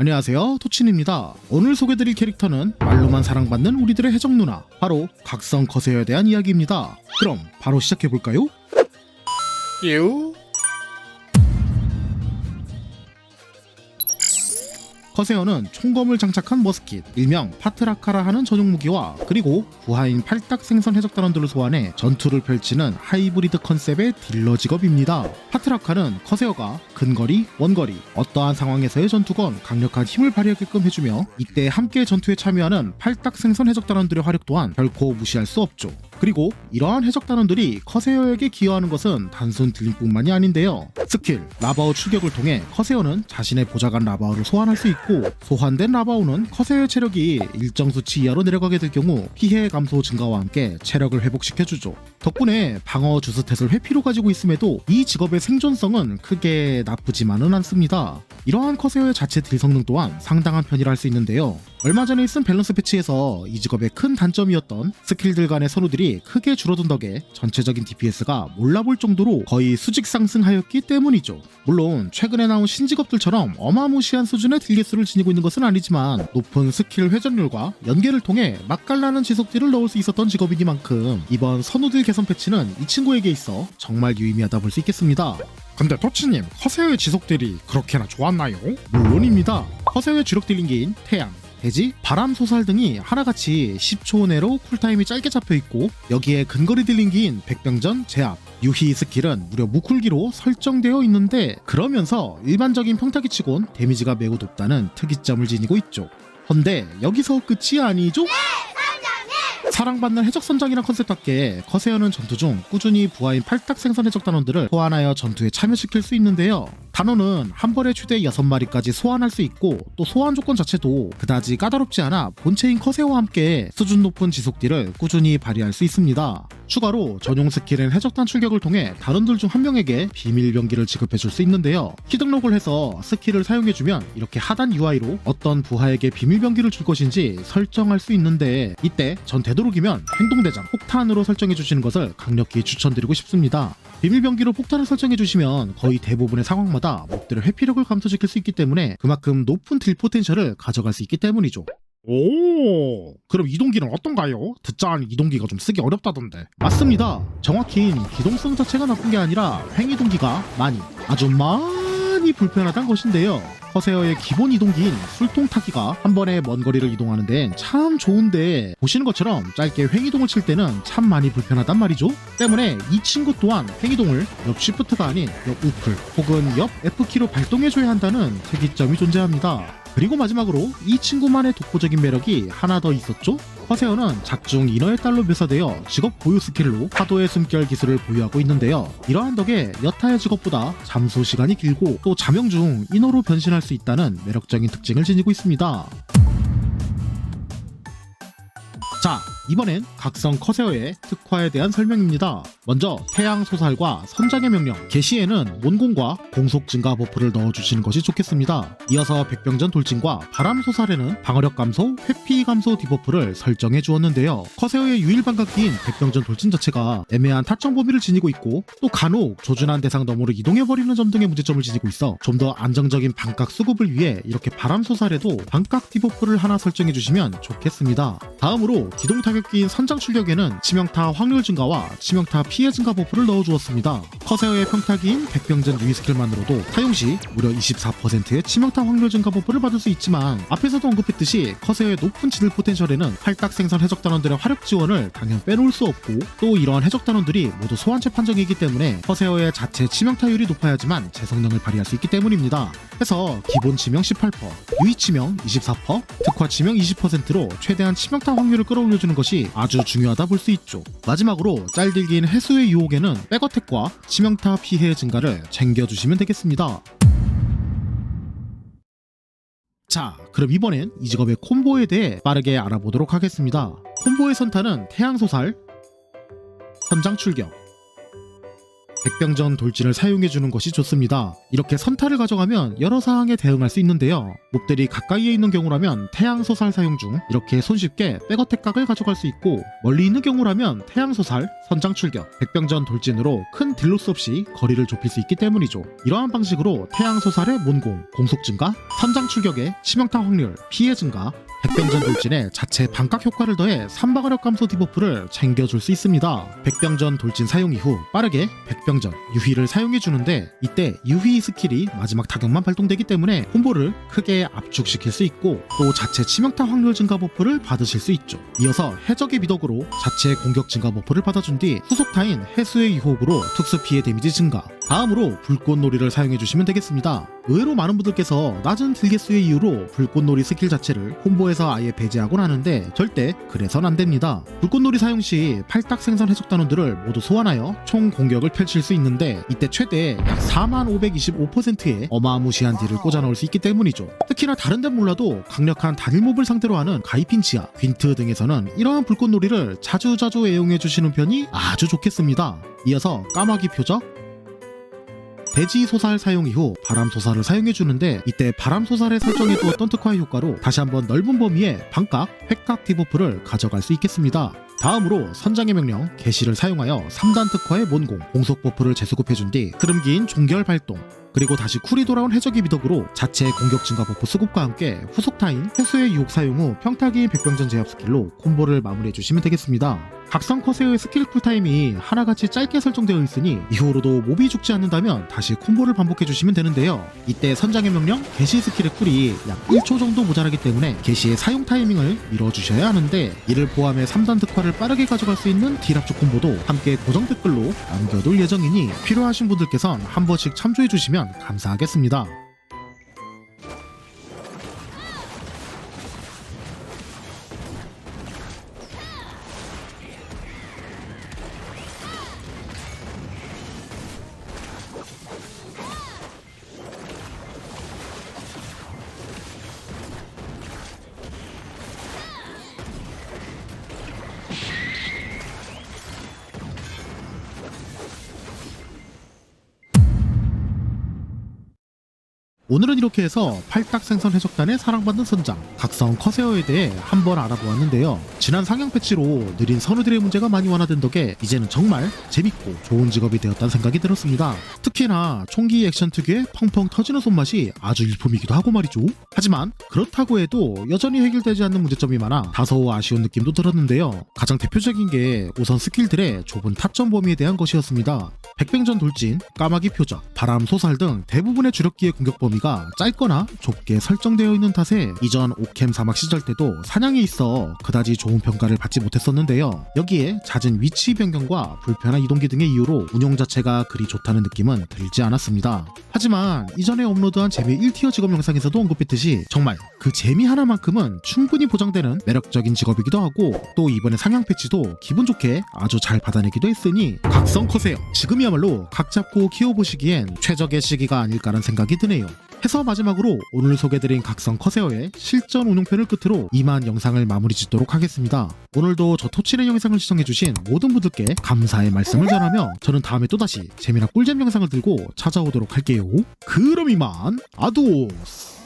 안녕하세요. 토친입니다. 오늘 소개드릴 캐릭터는 말로만 사랑받는 우리들의 해적 누나 바로 각성 커세어에 대한 이야기입니다. 그럼 바로 시작해볼까요? 유 커세어는 총검을 장착한 머스킷, 일명 파트라카라 하는 전용 무기와 그리고 부하인 팔딱 생선 해적단원들을 소환해 전투를 펼치는 하이브리드 컨셉의 딜러 직업입니다. 파트라카는 커세어가 근거리, 원거리, 어떠한 상황에서의 전투건 강력한 힘을 발휘하게끔 해주며 이때 함께 전투에 참여하는 팔딱 생선 해적단원들의 화력 또한 결코 무시할 수 없죠. 그리고 이러한 해적단원들이 커세어에게 기여하는 것은 단순 딜링뿐만이 아닌데요. 스킬, 라바오 출격을 통해 커세어는 자신의 보좌관 라바오를 소환할 수 있고 소환된 라바오는 커세어의 체력이 일정 수치 이하로 내려가게 될 경우 피해 감소 증가와 함께 체력을 회복시켜주죠. 덕분에 방어 주스탯을 회피로 가지고 있음에도 이 직업의 생존성은 크게 나쁘지만은 않습니다. 이러한 커세어의 자체 딜 성능 또한 상당한 편이라 할 수 있는데요. 얼마 전에 있은 밸런스 패치에서 이 직업의 큰 단점이었던 스킬들 간의 선호들이 크게 줄어든 덕에 전체적인 DPS가 몰라볼 정도로 거의 수직 상승하였기 때문이죠. 물론 최근에 나온 신직업들처럼 어마무시한 수준의 딜개수를 지니고 있는 것은 아니지만 높은 스킬 회전율과 연계를 통해 맛깔나는 지속딜을 넣을 수 있었던 직업이니만큼 이번 선호딜 개선 패치는 이 친구에게 있어 정말 유의미하다 볼 수 있겠습니다. 근데 토치님 커세어의 지속딜이 그렇게나 좋았나요? 물론입니다. 커세어의 주력 딜링기인 태양, 대지, 바람 소살 등이 하나같이 10초 내로 쿨타임이 짧게 잡혀 있고 여기에 근거리 딜링기인 백병전, 제압, 유희 스킬은 무려 무쿨기로 설정되어 있는데 그러면서 일반적인 평타기 치곤 데미지가 매우 높다는 특이점을 지니고 있죠. 헌데 여기서 끝이 아니죠? 사랑받는 해적 선장이란 컨셉답게 커세어는 전투 중 꾸준히 부하인 팔딱 생선 해적 단원들을 소환하여 전투에 참여시킬 수 있는데요. 단원은 한 번에 최대 6마리까지 소환할 수 있고 또 소환 조건 자체도 그다지 까다롭지 않아 본체인 커세어와 함께 수준 높은 지속딜을 꾸준히 발휘할 수 있습니다. 추가로 전용 스킬인 해적단 출격을 통해 단원들 중한 명에게 비밀 병기를 지급해 줄 수 있는데요. 키등록을 해서 스킬을 사용해 주면 이렇게 하단 UI로 어떤 부하에게 비밀 병기를 줄 것인지 설정할 수 있는데 이때 전 되도록이면 행동대장 폭탄으로 설정해 주시는 것을 강력히 추천드리고 싶습니다. 비밀 병기로 폭탄을 설정해 주시면 거의 대부분의 상황마다 몹들의 회피력을 감소시킬 수 있기 때문에 그만큼 높은 딜 포텐셜을 가져갈 수 있기 때문이죠. 오, 그럼 이동기는 어떤가요? 듣자하니 이동기가 좀 쓰기 어렵다던데. 맞습니다. 정확히는 기동성 자체가 나쁜 게 아니라 횡이동기가 많이, 아주 많이 불편하단 것인데요. 허세어의 기본 이동기인 술통 타기가 한 번에 먼 거리를 이동하는 데는 참 좋은데 보시는 것처럼 짧게 횡이동을 칠 때는 참 많이 불편하단 말이죠. 때문에 이 친구 또한 횡이동을 옆 시프트가 아닌 옆 우클 혹은 옆 F키로 발동해줘야 한다는 특이점이 존재합니다. 그리고 마지막으로 이 친구만의 독보적인 매력이 하나 더 있었죠? 허세어는 작중 인어의 딸로 묘사되어 직업 보유 스킬로 파도의 숨결 기술을 보유하고 있는데요. 이러한 덕에 여타의 직업보다 잠수 시간이 길고 또 자명 중 인어로 변신할 수 있다는 매력적인 특징을 지니고 있습니다. 자, 이번엔 각성 커세어의 특화에 대한 설명입니다. 먼저 태양 소살과 선장의 명령, 개시에는 몬공과 공속 증가 버프를 넣어주시는 것이 좋겠습니다. 이어서 백병전 돌진과 바람 소살에는 방어력 감소, 회피 감소 디버프를 설정해 주었는데요. 커세어의 유일 반각기인 백병전 돌진 자체가 애매한 타점 범위를 지니고 있고 또 간혹 조준한 대상 너머로 이동해버리는 점 등의 문제점을 지니고 있어 좀 더 안정적인 반각 수급을 위해 이렇게 바람 소살에도 반각 디버프를 하나 설정해 주시면 좋겠습니다. 다음으로 기동 타격 기인 선장 출격에는 치명타 확률 증가와 치명타 피해 증가 버프를 넣어주었습니다. 커세어의 평타기인 백병전 유희 스킬만으로도 사용 시 무려 24%의 치명타 확률 증가 버프를 받을 수 있지만 앞에서도 언급했듯이 커세어의 높은 지들 포텐셜에는 팔딱 생선 해적단원들의 화력 지원을 당연 빼놓을 수 없고 또 이러한 해적단원들이 모두 소환체 판정이기 때문에 커세어의 자체 치명타율이 높아야지만 제 성능을 발휘할 수 있기 때문입니다. 그래서 기본 치명 18%, 유희 치명 24%, 특화 치명 20%로 최대한 치명타 확률을 끌어올려주는 것이 아주 중요하다 볼 수 있죠. 마지막으로 짤들기인 해수의 유혹에는 백어택과 치명타 피해 증가를 챙겨주시면 되겠습니다. 자, 그럼 이번엔 이 직업의 콤보에 대해 빠르게 알아보도록 하겠습니다. 콤보의 선타는 태양소살, 선장 출격, 백병전 돌진을 사용해주는 것이 좋습니다. 이렇게 선타를 가져가면 여러 상황에 대응할 수 있는데요. 몹들이 가까이에 있는 경우라면 태양소살 사용 중 이렇게 손쉽게 백어택 각을 가져갈 수 있고 멀리 있는 경우라면 태양소살, 선장 출격, 백병전 돌진으로 큰 딜로스 없이 거리를 좁힐 수 있기 때문이죠. 이러한 방식으로 태양소살의 몬공, 공속 증가, 선장 출격의 치명타 확률, 피해 증가, 백병전 돌진에 자체 반각 효과를 더해 삼박어력 감소 디버프를 챙겨줄 수 있습니다. 백병전 돌진 사용 이후 빠르게 백병전 유희를 사용해 주는데 이때 유희 스킬이 마지막 타격만 발동되기 때문에 콤보를 크게 압축시킬 수 있고 또 자체 치명타 확률 증가 버프를 받으실 수 있죠. 이어서 해적의 미덕으로 자체 공격 증가 버프를 받아준 뒤 후속 타인 해수의 유혹으로 특수 피해 데미지 증가 다음으로 불꽃놀이를 사용해 주시면 되겠습니다. 의외로 많은 분들께서 낮은 딜개수의 이유로 불꽃놀이 스킬 자체를 콤보에서 아예 배제하곤 하는데 절대 그래선 안 됩니다. 불꽃놀이 사용 시 팔딱 생선 해적 단원들을 모두 소환하여 총 공격을 펼칠 수 있는데 이때 최대 약 4525%의 어마무시한 딜을 꽂아 넣을 수 있기 때문이죠. 특히나 다른 데는 몰라도 강력한 단일 몹을 상대로 하는 가이핀치아, 빈트 등에서는 이러한 불꽃놀이를 자주자주 애용해 주시는 편이 아주 좋겠습니다. 이어서 까마귀 표적, 대지 소살 사용 이후 바람 소살을 사용해 주는데 이때 바람 소살에 설정해 두었던 특화의 효과로 다시 한번 넓은 범위의 반각, 획각 디버프를 가져갈 수 있겠습니다. 다음으로 선장의 명령 개시를 사용하여 3단 특화의 몬공 공속 버프를 재수급해 준 뒤 흐름 긴 종결 발동 그리고 다시 쿨이 돌아온 해적의 미덕으로 자체 공격 증가 버프 수급과 함께 후속 타인 해수의 유혹 사용 후 평타기인 백병전 제압 스킬로 콤보를 마무리해 주시면 되겠습니다. 각성 커세어의 스킬 쿨타임이 하나같이 짧게 설정되어 있으니 이후로도 몹이 죽지 않는다면 다시 콤보를 반복해 주시면 되는데요. 이때 선장의 명령 개시 스킬의 쿨이 약 1초 정도 모자라기 때문에 개시의 사용 타이밍을 밀어주셔야 하는데 이를 포함해 3단 특화를 빠르게 가져갈 수 있는 딜합주 콤보도 함께 고정 댓글로 남겨둘 예정이니 필요하신 분들께선 한 번씩 참조해 주시면 감사하겠습니다. 오늘은 이렇게 해서 팔딱 생선 해적단의 사랑받는 선장 각성 커세어에 대해 한번 알아보았는데요. 지난 상향 패치로 느린 선우들의 문제가 많이 완화된 덕에 이제는 정말 재밌고 좋은 직업이 되었다는 생각이 들었습니다. 특히나 총기 액션 특유의 펑펑 터지는 손맛이 아주 일품이기도 하고 말이죠. 하지만 그렇다고 해도 여전히 해결되지 않는 문제점이 많아 다소 아쉬운 느낌도 들었는데요. 가장 대표적인 게 우선 스킬들의 좁은 타점 범위에 대한 것이었습니다. 백병전 돌진, 까마귀 표적, 바람 소살 등 대부분의 주력기의 공격 범위 가 짧거나 좁게 설정되어 있는 탓에 이전 오캠 사막 시절 때도 사냥에 있어 그다지 좋은 평가를 받지 못했었는데요. 여기에 잦은 위치 변경과 불편한 이동기 등의 이유로 운용 자체가 그리 좋다는 느낌은 들지 않았습니다. 하지만 이전에 업로드한 재미 1티어 직업 영상에서도 언급했듯이 정말 그 재미 하나만큼은 충분히 보장되는 매력적인 직업이기도 하고 또 이번에 상향 패치도 기분 좋게 아주 잘 받아내기도 했으니 각성 커세요. 지금이야말로 각 잡고 키워보시기엔 최적의 시기가 아닐까라는 생각이 드네요. 해서 마지막으로 오늘 소개드린 각성 커세어의 실전 운용편을 끝으로 이만 영상을 마무리 짓도록 하겠습니다. 오늘도 저 토치의 영상을 시청해주신 모든 분들께 감사의 말씀을 전하며 저는 다음에 또다시 재미난 꿀잼 영상을 들고 찾아오도록 할게요. 그럼 이만 아도스!